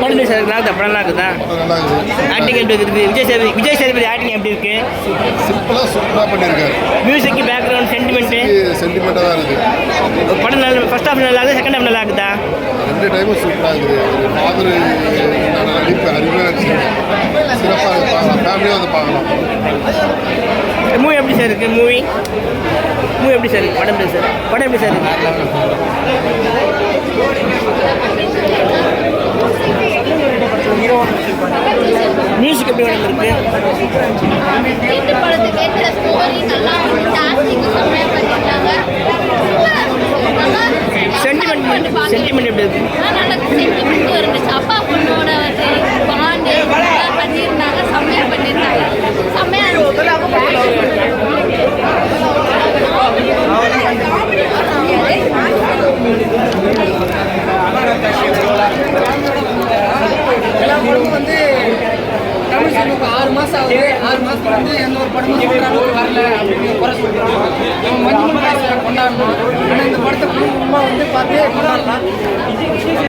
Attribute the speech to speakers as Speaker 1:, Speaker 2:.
Speaker 1: படம் சார் நல்லா இருக்குதா? நல்லா இருக்குதா. ஆக்டிங் எப்படி இருக்குது? விஜய் சேதுபதி விஜய் சேதுபதி ஆக்டிங் எப்படி இருக்கு?
Speaker 2: சிம்பிளாக சூப்பராக பண்ணியிருக்காரு
Speaker 1: மியூசிக் பேக்ரவுண்ட் சென்டிமெண்ட்டு
Speaker 2: சென்டிமெண்ட்டாக தான் இருக்குது.
Speaker 1: படம் நல்லா ஃபர்ஸ்ட் ஹாஃப் நல்லா இருக்குது செகண்ட் ஹாஃப் நல்லா இருக்குதா?
Speaker 2: ரெண்டு டைமும் சூப்பராக இருக்குது. ஒரு ஃபாதர் நடிப்பு அருமையாக இருந்துச்சு சிறப்பாக பார்க்கலாம் ஃபேமிலியாக வந்து பார்க்கலாம்
Speaker 1: மூவி எப்படி சார் இருக்குது மூவி மூவி எப்படி சார் படம் எப்படி சார்? படம் எப்படி சார் மியூசிக் எப்படி வேணும் இருக்கு? சென்டிமெண்ட் சென்டிமெண்ட் எப்படி இருக்கு.
Speaker 3: ஆறு மாதம் ஆகுது. ஆறு மாதத்துக்கு வந்து எந்த ஒரு படமும் சொல்கிற அளவுக்கு வரல அப்படின்னு குறை சொல்கிறாங்க நம்ம மஞ்சள் கொண்டாடணும். ஆனால் இந்த படத்தை குடும்பமாக வந்து பார்த்து கொண்டாடலாம்.